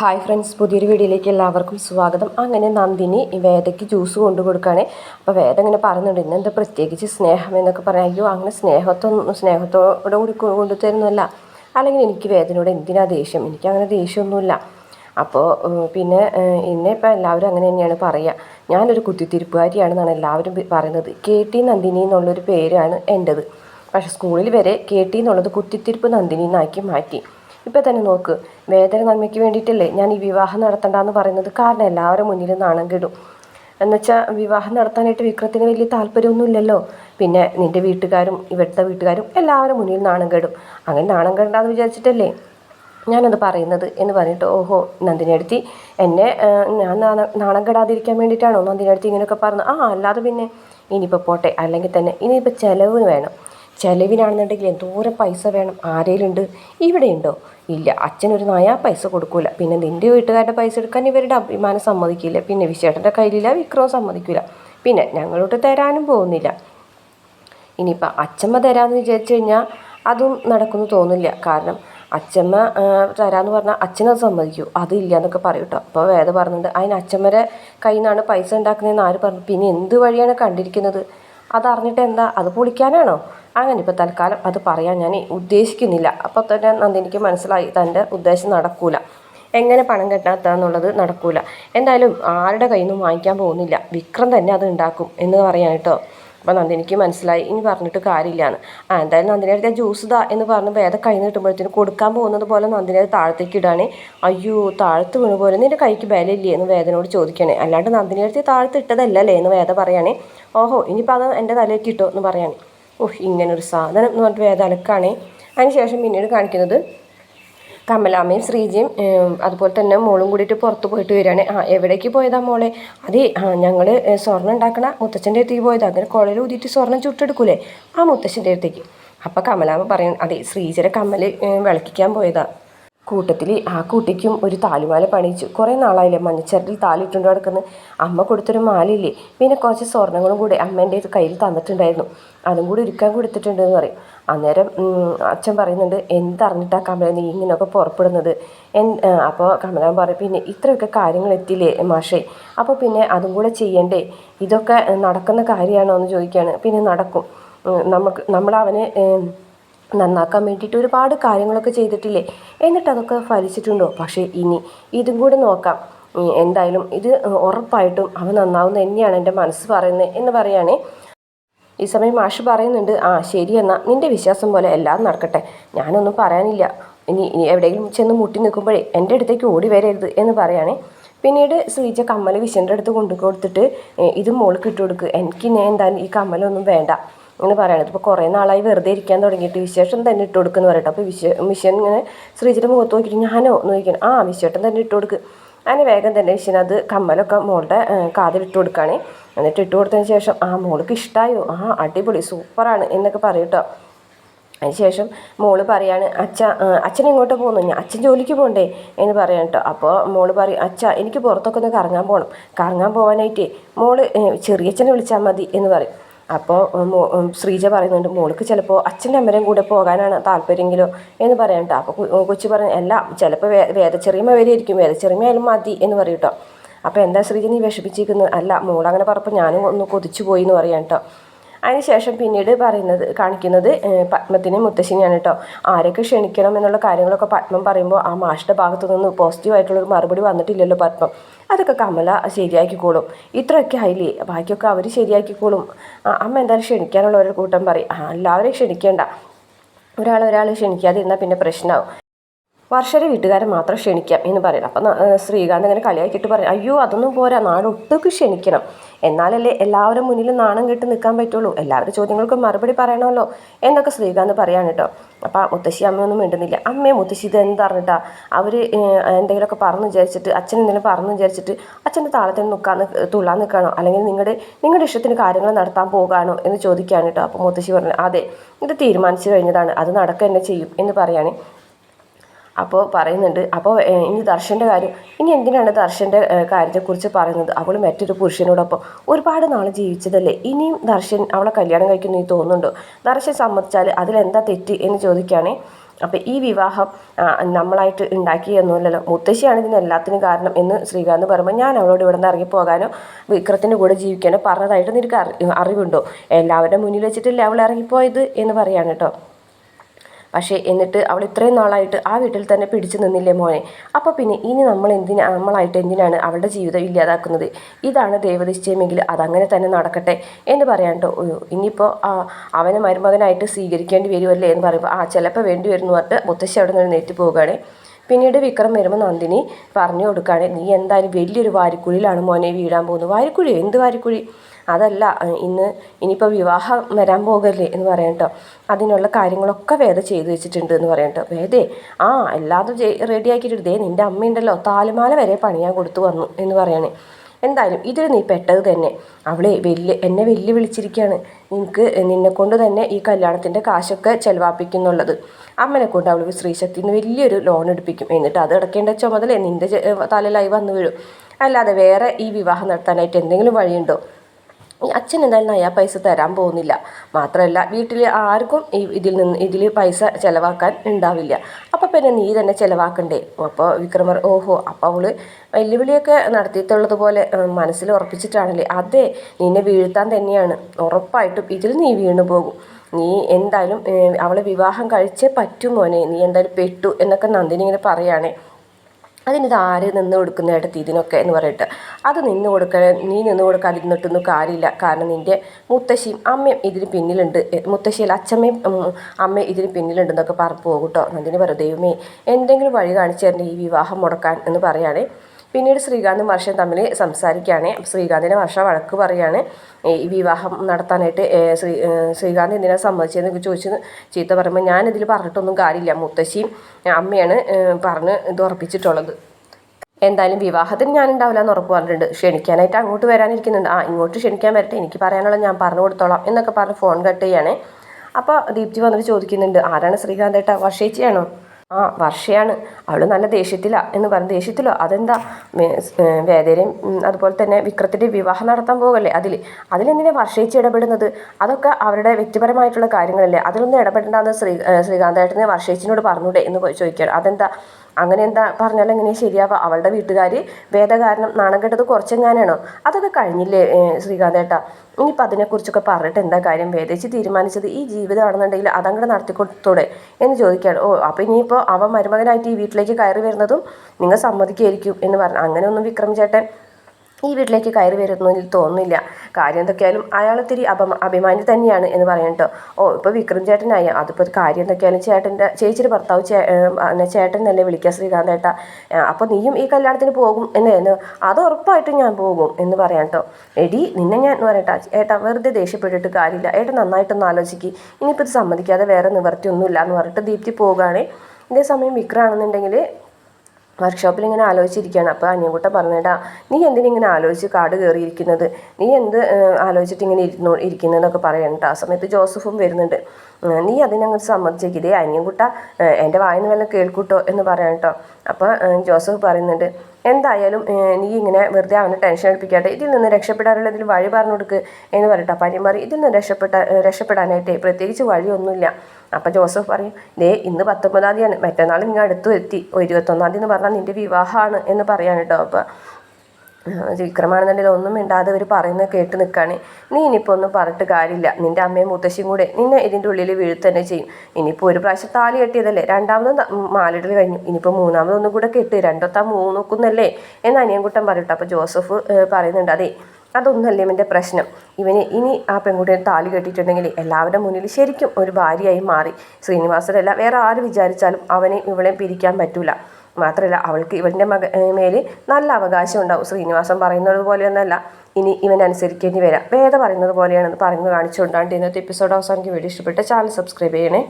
Hi friends പുതിയൊരു വീഡിയോയിലേക്ക് എല്ലാവർക്കും സ്വാഗതം. അങ്ങനെ നന്ദിനി വേദയ്ക്ക് ജ്യൂസ് കൊണ്ടു കൊടുക്കുകയാണ് അപ്പോൾ വേദ ഇങ്ങനെ പറയുന്നുണ്ട് ഇന്നെന്താ പ്രത്യേകിച്ച് സ്നേഹം? എന്നൊക്കെ പറയാം. അയ്യോ അങ്ങനെ സ്നേഹത്തൊന്നും സ്നേഹത്തോടെ കൂടി കൊ- കൊണ്ടു തരുന്നല്ല അല്ലെങ്കിൽ എനിക്ക് വേദനയോട് എന്തിനാ ദേഷ്യം? എനിക്ക് അങ്ങനെ ദേഷ്യമൊന്നുമില്ല. അപ്പോൾ പിന്നെ ഇന്നെ ഇപ്പോൾ എല്ലാവരും അങ്ങനെ തന്നെയാണ് പറയുക ഞാനൊരു കുത്തിത്തിരിപ്പുകാരിയാണെന്നാണ് എല്ലാവരും പറയുന്നത്. കെ ടി നന്ദിനി എന്നുള്ളൊരു പേരാണ് എന്റെത് പക്ഷേ സ്കൂളിൽ വരെ കെ ടി എന്നുള്ളത് കുത്തിത്തിരിപ്പ് നന്ദിനി എന്നാക്കി മാറ്റി. ഇപ്പം തന്നെ നോക്ക് വേദന നന്മയ്ക്ക് വേണ്ടിയിട്ടല്ലേ ഞാൻ ഈ വിവാഹം നടത്തണ്ടെന്ന് പറയുന്നത് കാരണം എല്ലാവരും മുന്നിൽ നാണം കിടും. എന്നുവെച്ചാൽ വിവാഹം നടത്താനായിട്ട് വിക്രത്തിന് വലിയ താല്പര്യമൊന്നുമില്ലല്ലോ പിന്നെ നിന്റെ വീട്ടുകാരും ഇവിടുത്തെ വീട്ടുകാരും എല്ലാവരും മുന്നിൽ നാണം കെടും. അങ്ങനെ നാണം കെടണ്ടെന്ന് വിചാരിച്ചിട്ടല്ലേ ഞാനത് പറയുന്നത് എന്ന് പറഞ്ഞിട്ട് ഓഹോ നന്ദിനടുത്തി എന്നെ ഞാൻ നാണ- കെടാതിരിക്കാൻ വേണ്ടിയിട്ടാണോ നന്ദിനടുത്തി ഇങ്ങനെയൊക്കെ പറഞ്ഞു ആ അല്ലാതെ പിന്നെ ഇനിയിപ്പോൾ പോട്ടെ. അല്ലെങ്കിൽ തന്നെ ഇനിയിപ്പോൾ ചിലവിന് വേണം. ചിലവിനാണെന്നുണ്ടെങ്കിൽ എന്തോരം പൈസ വേണം? ആരേലുണ്ട്? ഇവിടെ ഉണ്ടോ ഇല്ല അച്ഛനൊരു നയാ പൈസ കൊടുക്കൂല. പിന്നെ നിന്റെ വീട്ടുകാരുടെ പൈസ എടുക്കാൻ ഇവരുടെ അഭിമാനം സമ്മതിക്കില്ല. പിന്നെ വിശേഷന്റെ കയ്യിലില്ല വിക്രവും സമ്മതിക്കില്ല പിന്നെ ഞങ്ങളോട്ട് തരാനും പോകുന്നില്ല. ഇനിയിപ്പോൾ അച്ചമ്മ തരാമെന്ന് വിചാരിച്ചു കഴിഞ്ഞാൽ അതും നടക്കുമെന്ന് തോന്നില്ല കാരണം അച്ചമ്മ ആ, തരാമെന്ന് പറഞ്ഞാൽ അച്ഛനത് സമ്മതിക്കൂ. അതില്ല എന്നൊക്കെ പറയും കേട്ടോ. അപ്പോൾ വേദ പറഞ്ഞിട്ടുണ്ട് അതിന് അച്ചമ്മരെ കയ്യിൽ നിന്നാണ് പൈസ ഉണ്ടാക്കുന്നതെന്ന് ആര് പറഞ്ഞു? പിന്നെ എന്ത് വഴിയാണ് കണ്ടിരിക്കുന്നത്? അതറിഞ്ഞിട്ട് എന്താ അത് പൊളിക്കാനാണോ? അങ്ങനെ ഇപ്പോൾ തൽക്കാലം അത് പറയാൻ ഞാൻ ഉദ്ദേശിക്കുന്നില്ല. അപ്പോൾ തന്നെ നന്ദിനിക്ക് മനസ്സിലായി തന്റെ ഉദ്ദേശം നടക്കൂല. എങ്ങനെ പണം കെട്ടാത്താന്നുള്ളത് നടക്കൂല. എന്തായാലും ആരുടെ കയ്യിൽ നിന്നും വാങ്ങിക്കാൻ പോകുന്നില്ല. വിക്രം തന്നെ അത് ഉണ്ടാക്കും എന്ന് പറയാൻ കേട്ടോ. അപ്പോൾ നന്ദിനിക്ക് മനസ്സിലായി. ഇനി പറഞ്ഞിട്ട് കാര്യമില്ലാന്ന്. ആ എന്തായാലും നന്ദിനി അടുത്ത ജ്യൂസ് ഇതാ എന്ന് പറഞ്ഞ് വേദ കൈ നീട്ടുമ്പോഴത്തേന് കൊടുക്കാൻ പോകുന്നത് പോലെ നന്ദിനി അത് താഴത്തേക്ക് ഇടാണ്. അയ്യോ താഴത്ത് വീണ് പോലെ. നിന്റെ കൈക്ക് ബലമില്ലേ എന്ന് വേദനോട് ചോദിക്കണേ. അല്ലാണ്ട് നന്ദിനി അടുത്ത് താഴത്ത് എന്ന് വേദ പറയാണേ. ഓഹോ ഇനിയിപ്പോൾ അത് എന്റെ തലയിലേക്ക് ഇട്ടോ എന്ന് പറയാനേ ഓഹ് ഇങ്ങനൊരു സാധനം എന്ന് പറഞ്ഞിട്ട് വേദാലക്കാണ് അതിനുശേഷം പിന്നീട് കാണിക്കുന്നത് കമലാമ്മയും ശ്രീജയും അതുപോലെ തന്നെ മോളും കൂടിയിട്ട് പുറത്ത് പോയിട്ട് വരികയാണ്. ആ എവിടേക്ക് പോയതാ മോളെ? അതേ ആ ഞങ്ങൾ സ്വർണം ഉണ്ടാക്കണ മുത്തച്ഛന്റെ അടുത്തേക്ക് പോയതാ. അങ്ങനെ കുഴൽ ഊതിയിട്ട് സ്വർണം ചുട്ടെടുക്കൂലേ? ആ മുത്തച്ഛന്റെ അടുത്തേക്ക്. അപ്പം കമലാമ്മ പറയും അതെ ശ്രീജരെ കമ്മൽ വിളക്കിക്കാൻ പോയതാ. കൂട്ടത്തിൽ ആ കുട്ടിക്കും ഒരു താലിമാല പണിയിച്ചു. കുറേ നാളായില്ലേ മഞ്ഞച്ചരട്ടിൽ താലിട്ടുണ്ടോ കിടക്കുന്നത് അമ്മ കൊടുത്തൊരു മാലയില്ലേ. പിന്നെ കുറച്ച് സ്വർണങ്ങളും കൂടെ അമ്മേന്റെ കയ്യിൽ തന്നിട്ടുണ്ടായിരുന്നു. അതും കൂടി ഒരുക്കാൻ കൊടുത്തിട്ടുണ്ടെന്ന് പറയും. അന്നേരം അച്ഛൻ പറയുന്നുണ്ട് എന്തറിഞ്ഞിട്ടാ കമല നീ ഇങ്ങനെയൊക്കെ പുറപ്പെടുന്നത്? എൻ അപ്പോൾ കമല പറയും പിന്നെ ഇത്രയൊക്കെ കാര്യങ്ങൾ എത്തില്ലേ മാഷേ? അപ്പോൾ പിന്നെ അതും കൂടെ ചെയ്യണ്ടേ? ഇതൊക്കെ നടക്കുന്ന കാര്യമാണോ? എന്ന് ചോദിക്കുകയാണ് പിന്നെ നടക്കും. നമുക്ക് ഏം, നന്നാക്കാൻ വേണ്ടിയിട്ട് ഒരുപാട് കാര്യങ്ങളൊക്കെ ചെയ്തിട്ടില്ലേ? എന്നിട്ട് അതൊക്കെ ഫലിച്ചിട്ടുണ്ടോ? പക്ഷേ ഇനി ഇതും കൂടി നോക്കാം. എന്തായാലും ഇത് ഉറപ്പായിട്ടും അവൻ നന്നാവും തന്നെയാണ് എന്റെ മനസ്സ് പറയുന്നത് എന്ന് പറയുകയാണേ. ഈ സമയം മാഷ് പറയുന്നുണ്ട് ആ ശരി എന്നാൽ നിന്റെ വിശ്വാസം പോലെ എല്ലാം നടക്കട്ടെ. ഞാനൊന്നും പറയാനില്ല. ഇനി ഇനി എവിടെയെങ്കിലും ചെന്ന് മുട്ടി നിൽക്കുമ്പോഴേ എന്റെ അടുത്തേക്ക് ഓടി വരരുത് എന്ന് പറയുകയാണേ. പിന്നീട് ശ്രീജ കമ്മൽ വിശന്റെ അടുത്ത് കൊണ്ടു കൊടുത്തിട്ട് ഇതും മോൾക്ക് ഇട്ട് കൊടുക്ക് എനിക്ക് ഞാൻ എന്തായാലും ഈ കമ്മലൊന്നും വേണ്ട. എന്ന് പറയണത്. ഇപ്പോൾ കുറേ നാളായി വെറുതെ ഇരിക്കാൻ തുടങ്ങിയിട്ട് വിശേഷം തന്നെ ഇട്ട് കൊടുക്കുന്നു പറയട്ടെ. അപ്പോൾ വിശ മിഷൻ ഇങ്ങനെ ശ്രീജിയുടെ മുഖത്ത് നോക്കിയിട്ട് ഞാനോ എന്ന് ചോദിക്കണം. ആ വിശേഷം തന്നെ ഇട്ട് കൊടുക്കുക അങ്ങനെ വേഗം തന്നെ മിഷൻ അത് കമ്മലൊക്കെ മോളുടെ കാതിലിട്ട് കൊടുക്കുകയാണ് എന്നിട്ട് ഇട്ട് കൊടുത്തതിന് ശേഷം ആ മോൾക്ക് ഇഷ്ടമായോ ആ അടിപൊളി സൂപ്പറാണ് എന്നൊക്കെ പറയട്ടോ അതിനുശേഷം മോൾ പറയാണ് അച്ഛ അച്ഛൻ ഇങ്ങോട്ട് പോകുന്നു? ഞാൻ അച്ഛൻ ജോലിക്ക് പോകണ്ടേ എന്ന് പറയാൻ കേട്ടോ. അപ്പോൾ മോൾ പറയും അച്ഛ എനിക്ക് പുറത്തൊക്കെ ഒന്ന് കറങ്ങാൻ പോകണം കറങ്ങാൻ പോകാനായിട്ടേ മോൾ ചെറിയച്ഛനെ വിളിച്ചാൽ മതി എന്ന് പറയും. അപ്പോൾ ശ്രീജ പറയുന്നുണ്ട് മോൾക്ക് ചിലപ്പോൾ അച്ഛന്റെ അമ്മരും കൂടെ പോകാനാണ് താല്പര്യമെങ്കിലോ എന്ന് പറയാം കേട്ടോ അപ്പോൾ കൊച്ചു പറഞ്ഞു അല്ല ചിലപ്പോൾ വേ വേദച്ചെറിയമ്മ വരെയായിരിക്കും വേദച്ചെറിയമ്മ ആയാലും മതി എന്ന് പറയും കേട്ടോ അപ്പോൾ എന്താ ശ്രീജ നീ വിഷമിച്ചിരിക്കുന്നത് അല്ല മോളങ്ങനെ പറഞ്ഞപ്പോൾ ഞാനും ഒന്ന് കൊതിച്ചു പോയി എന്ന് പറയാം കേട്ടോ അതിനുശേഷം പിന്നീട് പറയുന്നത് കാണിക്കുന്നത് പത്മത്തിന് മുത്തശ്ശിനെയാണ് കേട്ടോ ആരൊക്കെ ക്ഷണിക്കണം എന്നുള്ള കാര്യങ്ങളൊക്കെ പത്മം പറയുമ്പോൾ ആ മാഷിന്റെ ഭാഗത്തു നിന്ന് പോസിറ്റീവായിട്ടുള്ളൊരു മറുപടി വന്നിട്ടില്ലല്ലോ പത്മം. അതൊക്കെ കമല ശരിയാക്കിക്കോളും. ഇത്രയൊക്കെ ആയില്ലേ? ബാക്കിയൊക്കെ അവർ ശരിയാക്കിക്കോളും. അമ്മ എന്തായാലും ക്ഷണിക്കാനുള്ള ഒരു കൂട്ടം പറയും. എല്ലാവരെയും ക്ഷണിക്കേണ്ട. ഒരാൾ ഒരാൾ ക്ഷണിക്കാതിരുന്നാൽ പിന്നെ പ്രശ്നമാവും വർഷയുടെ വീട്ടുകാരെ മാത്രം ക്ഷണിക്കാം എന്ന് പറയണം. അപ്പം ശ്രീകാന്ത് അങ്ങനെ കളിയാക്കിയിട്ട് പറയും അയ്യോ അതൊന്നും പോരാ നാടൊട്ടുക്ക് ക്ഷണിക്കണം. എന്നാലല്ലേ എല്ലാവരും മുന്നിൽ നാണം കെട്ട് നിൽക്കാൻ പറ്റുള്ളൂ. എല്ലാവരും ചോദ്യങ്ങൾക്കും മറുപടി പറയണമല്ലോ എന്നൊക്കെ ശ്രീകാന്ത് പറയാണ് കേട്ടോ അപ്പം മുത്തശ്ശി അമ്മയൊന്നും മിണ്ടുന്നില്ല. അമ്മയും മുത്തശ്ശി ഇത് എന്തറിഞ്ഞിട്ടാ അവർ എന്തെങ്കിലുമൊക്കെ പറഞ്ഞു വിചാരിച്ചിട്ട് അച്ഛൻ എന്തെങ്കിലും പറഞ്ഞു വിചാരിച്ചിട്ട് അച്ഛന്റെ താളത്തിന് നിൽക്കാൻ തുള്ളാൻ നിൽക്കണോ? അല്ലെങ്കിൽ നിങ്ങളുടെ നിങ്ങളുടെ ഇഷ്ടത്തിന് കാര്യങ്ങൾ നടത്താൻ പോകാണോ? എന്ന് ചോദിക്കുകയാണ് കേട്ടോ അപ്പോൾ മുത്തശ്ശി പറഞ്ഞു അതെ ഇത് തീരുമാനിച്ചു കഴിഞ്ഞതാണ്. അത് നടക്കുക തന്നെ ചെയ്യും എന്ന് പറയുകയാണ് അപ്പോൾ പറയുന്നുണ്ട് അപ്പോൾ ഇനി ദർശന്റെ കാര്യം ഇനി എന്തിനാണ് ദർശന്റെ കാര്യത്തെക്കുറിച്ച് പറയുന്നത്? അവൾ മറ്റൊരു പുരുഷനോടൊപ്പം ഒരുപാട് നാൾ ജീവിച്ചതല്ലേ ഇനിയും ദർശൻ അവളെ കല്യാണം കഴിക്കുന്നു എന്ന് തോന്നുന്നുണ്ടോ? ദർശൻ സമ്മതിച്ചാൽ അതിലെന്താ തെറ്റ്? എന്ന് ചോദിക്കുകയാണെ. അപ്പം ഈ വിവാഹം നമ്മളായിട്ട് ഉണ്ടാക്കിയൊന്നുമല്ലല്ലോ മുത്തശ്ശിയാണ് ഇതിന് എല്ലാത്തിനും കാരണം എന്ന് ശ്രീകാന്ത് പറയുമ്പോൾ ഞാൻ അവളോട് ഇവിടെ നിന്ന് ഇറങ്ങിപ്പോകാനോ വിക്രത്തിന്റെ കൂടെ ജീവിക്കാനോ പറഞ്ഞതായിട്ട് നിനക്ക് അറി അറിവുണ്ടോ? എല്ലാവരുടെ മുന്നിൽ വെച്ചിട്ടല്ലേ അവൾ ഇറങ്ങിപ്പോയത്? എന്ന് പറയാണ് കേട്ടോ. പക്ഷേ എന്നിട്ട് അവൾ ഇത്രയും നാളായിട്ട് ആ വീട്ടിൽ തന്നെ പിടിച്ചു നിന്നില്ലേ മോനെ? അപ്പോൾ പിന്നെ ഇനി നമ്മൾ എന്തിനാ നമ്മളായിട്ട് എന്തിനാണ് അവളുടെ ജീവിതം ഇല്ലാതാക്കുന്നത്? ഇതാണ് ദൈവനിശ്ചയമെങ്കിൽ അതങ്ങനെ തന്നെ നടക്കട്ടെ എന്ന് പറയാൻ കേട്ടോ ഇനിയിപ്പോൾ അവനെ മരുമകനായിട്ട് സ്വീകരിക്കേണ്ടി വരുമല്ലേ എന്ന് പറയുമ്പോൾ ആ ചിലപ്പോൾ വേണ്ടി വരുന്നു പറഞ്ഞിട്ട് മുത്തശ്ശി അവിടെ നിന്ന് നെറ്റി പോവുകയാണ്. പിന്നീട് വിക്രം വരുമ്പോൾ നന്ദിനി പറഞ്ഞു കൊടുക്കുകയാണ് നീ എന്തായാലും വലിയൊരു വാരിക്കുഴിയിലാണ് മോനെ വീഴാൻ പോകുന്നത്. വാരിക്കുഴി എന്ത് വാരിക്കുഴി? അതല്ല ഇന്ന് ഇനിയിപ്പോൾ വിവാഹം വരാൻ പോകല്ലേ എന്ന് പറയാം കേട്ടോ അതിനുള്ള കാര്യങ്ങളൊക്കെ വേദ ചെയ്തു വെച്ചിട്ടുണ്ട് എന്ന് പറയാം കേട്ടോ വേദേ ആ എല്ലാതും റെഡി ആക്കിയിട്ടുണ്ട് ദേ നിന്റെ അമ്മയുണ്ടല്ലോ താലുമാല വരെ പണിയാൻ കൊടുത്തു വന്നു എന്ന് പറയണേ. എന്തായാലും ഇതിൽ നീ പെട്ടത് തന്നെ. അവളെ വെല്ലു എന്നെ വെല്ലുവിളിച്ചിരിക്കുകയാണ് നിനക്ക് നിന്നെ കൊണ്ട് തന്നെ ഈ കല്യാണത്തിന്റെ കാശൊക്കെ ചെലവാപ്പിക്കുന്നുള്ളത്. അമ്മനെ കൊണ്ട് അവൾ സ്ത്രീശക്തി നിന്ന് വലിയൊരു ലോൺ എടുപ്പിക്കും. എന്നിട്ട് അത് അടക്കേണ്ട ചുമതല നിന്റെ തലയിലായി വന്നു വീഴും. അല്ലാതെ വേറെ ഈ വിവാഹം നടത്താനായിട്ട് എന്തെങ്കിലും വഴിയുണ്ടോ? അച്ഛൻ എന്തായാലും ആ പൈസ തരാൻ പോകുന്നില്ല. മാത്രമല്ല വീട്ടിൽ ആർക്കും ഇതിൽ നിന്ന് ഇതിൽ പൈസ ചിലവാക്കാൻ ഉണ്ടാവില്ല. അപ്പോൾ പിന്നെ നീ തന്നെ ചിലവാക്കണ്ടേ? അപ്പോൾ വിക്രമർ ഓഹോ അപ്പോൾ അവൾ വെല്ലുവിളിയൊക്കെ നടത്തിയിട്ടുള്ളതുപോലെ മനസ്സിൽ ഉറപ്പിച്ചിട്ടാണല്ലേ? അതെ നിന്നെ വീഴ്ത്താൻ തന്നെയാണ്. ഉറപ്പായിട്ടും ഇതിൽ നീ വീണു പോകും. നീ എന്തായാലും അവളെ വിവാഹം കഴിച്ചേ പറ്റുമോനെ നീ എന്തായാലും പെട്ടു എന്നൊക്കെ നന്ദിനി ഇങ്ങനെ പറയുകയാണേ അതിനിത് ആര് നിന്ന് കൊടുക്കുന്ന ഏട്ടത്തി എന്ന് പറയട്ടെ. അത് നിന്ന് കൊടുക്കാൻ നീ നിന്ന് കൊടുക്കാതിരുന്നിട്ടൊന്നും കാര്യമില്ല. കാരണം നിന്റെ മുത്തശ്ശിയും അമ്മയും ഇതിന് പിന്നിലുണ്ട്. മുത്തശ്ശിയിൽ അച്ഛമ്മയും അമ്മയും ഇതിന് പിന്നിലുണ്ടെന്നൊക്കെ പറഞ്ഞു പോകും കേട്ടോ. നന്ദിനി പറയും ദൈവമേ എന്തെങ്കിലും വഴി കാണിച്ചു തരണ്ടേ ഈ വിവാഹം മുടക്കാൻ എന്ന് പറയുകയാണേ. പിന്നീട് ശ്രീകാന്തും വർഷയും തമ്മിൽ സംസാരിക്കുകയാണ്. ശ്രീകാന്തിനെ വർഷ വഴക്ക് പറയുകയാണ്. ഈ വിവാഹം നടത്താനായിട്ട് ശ്രീ ശ്രീകാന്ത് എന്തിനാണ് സമ്മതിച്ചതെന്ന് ചോദിച്ച് ചീത്ത പറയുമ്പോൾ ഞാനിതിൽ പറഞ്ഞിട്ടൊന്നും കാര്യമില്ല. മുത്തശ്ശിയും അമ്മയാണ് പറഞ്ഞ് ഇത് ഉറപ്പിച്ചിട്ടുള്ളത്. എന്തായാലും വിവാഹത്തിന് ഞാൻ ഉണ്ടാവില്ല എന്ന് ഉറപ്പ് പറഞ്ഞിട്ടുണ്ട്. ക്ഷണിക്കാനായിട്ട് അങ്ങോട്ട് വരാനിരിക്കുന്നുണ്ട്. ആ ഇങ്ങോട്ട് ക്ഷണിക്കാൻ വരട്ടെ. എനിക്ക് പറയാനുള്ള ഞാൻ പറഞ്ഞു കൊടുത്തോളാം എന്നൊക്കെ പറഞ്ഞ് ഫോൺ കട്ട് ചെയ്യുകയാണ് അപ്പോൾ ദീപ്തി വന്നിട്ട് ചോദിക്കുന്നുണ്ട് ആരാണ് ശ്രീകാന്ത് ഏട്ടാ? വർഷേച്ചിയാണോ? ആ വർഷയാണ്. അവൾ നല്ല ദേഷ്യത്തിലാണ് എന്ന് പറഞ്ഞു ദേഷ്യത്തിലോ? അതെന്താ? വേദേരയും അതുപോലെ തന്നെ വിക്രത്തിന്റെ വിവാഹം നടത്താൻ പോകല്ലേ അതിൽ അതിലെന്തിനാണ് വർഷയിച്ച് ഇടപെടുന്നത്? അതൊക്കെ അവരുടെ വ്യക്തിപരമായിട്ടുള്ള കാര്യങ്ങളല്ലേ. അതിലൊന്നും ഇടപെടേണ്ടെന്ന് ശ്രീ ശ്രീകാന്തായിട്ടിനെ വർഷയിച്ചിനോട് പറഞ്ഞൂടെ എന്ന് ചോദിക്കുകയാണ് അതെന്താ? അങ്ങനെ എന്താ പറഞ്ഞാൽ എങ്ങനെ ശരിയാവുക അവളുടെ വീട്ടുകാർ വേദ കാരണം നാണം കെട്ടത് കുറച്ചെങ്ങാനാണോ? അതൊക്കെ കഴിഞ്ഞില്ലേ ശ്രീകാന്തേട്ടാ ഇനിയിപ്പോൾ അതിനെക്കുറിച്ചൊക്കെ പറഞ്ഞിട്ട് എന്താ കാര്യം? വേദിച്ച് തീരുമാനിച്ചത് ഈ ജീവിതമാണെന്നുണ്ടെങ്കിൽ അതങ്ങോട്ട് നടത്തിക്കൊടുത്തോടെ എന്ന് ചോദിക്കുകയാണ് ഓ അപ്പോൾ ഇനിയിപ്പോൾ അവൻ മരുമകനായിട്ട് ഈ വീട്ടിലേക്ക് കയറി വരുന്നതും നിങ്ങൾ സമ്മതിക്കുമായിരിക്കും എന്ന് പറഞ്ഞു. അങ്ങനെയൊന്നും വിക്രം ചേട്ടൻ ഈ വീട്ടിലേക്ക് കയറി വരുന്നതിൽ തോന്നുന്നില്ല. കാര്യം എന്തൊക്കെയായാലും അയാൾ ഇത്തിരി അപമ അഭിമാനി തന്നെയാണ് എന്ന് പറയുന്നുണ്ടോ ഓ ഇപ്പോൾ വിക്രം ചേട്ടനായി. അതിപ്പോൾ കാര്യം എന്തൊക്കെയായാലും ചേട്ടന്റെ ചേച്ചിയുടെ ഭർത്താവ് ചേ ചേട്ടൻ എന്നല്ലേ വിളിക്കുക ശ്രീകാന്ത് ഏട്ടാ. അപ്പോൾ നീയും ഈ കല്യാണത്തിന് പോകും എന്ന് എന്ന് അത് ഉറപ്പായിട്ടും ഞാൻ പോകും എന്ന് പറയാട്ടോ എടി നിന്നെ ഞാൻ പറയട്ടാ. ഏട്ടാ വെറുതെ ദേഷ്യപ്പെട്ടിട്ട് കാര്യമില്ല. ഏട്ടൻ നന്നായിട്ടൊന്ന് ആലോചിക്കുക ഇനിയിപ്പോൾ ഇത് സമ്മതിക്കാതെ വേറെ നിവർത്തിയൊന്നുമില്ല എന്ന് പറഞ്ഞിട്ട് ദീപ്തി പോവുകയാണ്. ഇതേ സമയം വിക്രാണെന്നുണ്ടെങ്കിൽ വർക്ക്ഷോപ്പിൽ ഇങ്ങനെ ആലോചിച്ചിരിക്കുകയാണ്. അപ്പോൾ അനിയൻകുട്ടൻ പറഞ്ഞേട്ടാ നീ എന്തിനിങ്ങനെ ആലോചിച്ച് കാട് കയറിയിരിക്കുന്നത്? നീ എന്ത് ആലോചിച്ചിട്ട് ഇങ്ങനെ ഇരുന്നോ ഇരിക്കുന്നതെന്നൊക്കെ പറയണ്ട ആ സമയത്ത് ജോസഫും വരുന്നുണ്ട്. നീ അതിനങ്ങോട്ട് സമ്മതിച്ചേക്ക്. ഇതേ അനിയൻകുട്ട എന്റെ വായന വല്ല കേൾക്കൂട്ടോ എന്ന് പറയാം കേട്ടോ അപ്പോൾ ജോസഫ് പറയുന്നുണ്ട് എന്തായാലും നീ ഇങ്ങനെ വെറുതെ അവനെ ടെൻഷൻ എടുപ്പിക്കാട്ടെ ഇതിൽ നിന്ന് രക്ഷപ്പെടാനുള്ള ഇതിൽ വഴി പറഞ്ഞു കൊടുക്ക് എന്ന് പറയട്ടെ അപ്പം മാറി ഇതിൽ നിന്ന് രക്ഷപ്പെട്ട രക്ഷപ്പെടാനായിട്ട് പ്രത്യേകിച്ച് വഴിയൊന്നുമില്ല. അപ്പം ജോസഫ് പറയും ദേ ഇന്ന് പത്തൊമ്പതാം തീയതിയാണ്. മറ്റന്നാൾ നിങ്ങൾ അടുത്തു എത്തി. ഇരുപത്തൊന്നാം തീയതി എന്ന് പറഞ്ഞാൽ നിന്റെ വിവാഹമാണ് എന്ന് പറയാൻ കേട്ടോ. അപ്പോൾ വിക്രമാണെന്നുണ്ടെങ്കിൽ ഒന്നും മിണ്ടാതെ അവർ പറയുന്നത് കേട്ട് നിൽക്കുകയാണ് നീ ഇനിയിപ്പോൾ ഒന്നും പറഞ്ഞിട്ട് കാര്യമില്ല. നിന്റെ അമ്മയും മുത്തശ്ശിയും കൂടെ നിന്നെ ഇതിന്റെ ഉള്ളിൽ വീഴ്ത്ത് തന്നെ ചെയ്യും. ഇനിയിപ്പോൾ ഒരു പ്രാവശ്യം താലി കെട്ടിയതല്ലേ? രണ്ടാമതും മാലിടൽ കഴിഞ്ഞു. ഇനിയിപ്പോൾ മൂന്നാമതൊന്നും കൂടെ കെട്ട് രണ്ടൊത്താ മൂന്നൊക്കുന്നല്ലേ എന്ന് അനിയൻകുട്ടൻ പറയട്ടെ. അപ്പോൾ ജോസഫ് പറയുന്നുണ്ട് അതെ അതൊന്നല്ലേ ഇവന്റെ പ്രശ്നം? ഇവന് ഇനി ആ പെൺകുട്ടിയെ താലി കെട്ടിയിട്ടുണ്ടെങ്കിൽ എല്ലാവരുടെ മുന്നിൽ ശരിക്കും ഒരു ഭാര്യയായി മാറി. ശ്രീനിവാസനല്ല വേറെ ആര് വിചാരിച്ചാലും അവനെ ഇവളെ പിരിക്കാൻ പറ്റൂല. മാത്രമല്ല അവൾക്ക് ഇവന്റെ മക മേൽ നല്ല അവകാശം ഉണ്ടാവും. ശ്രീനിവാസൻ പറയുന്നത് പോലെയൊന്നല്ല ഇനി ഇവൻ അനുസരിക്കേണ്ടി വരാം. വേദ പറയുന്നത് പോലെയാണെന്ന് പറയുന്നത് കാണിച്ചുകൊണ്ടാണ് ഇന്നത്തെ എപ്പിസോഡ് അവസാനിക്ക് വീഡിയോ ഇഷ്ടപ്പെട്ട ചാനൽ സബ്സ്ക്രൈബ് ചെയ്യണേ.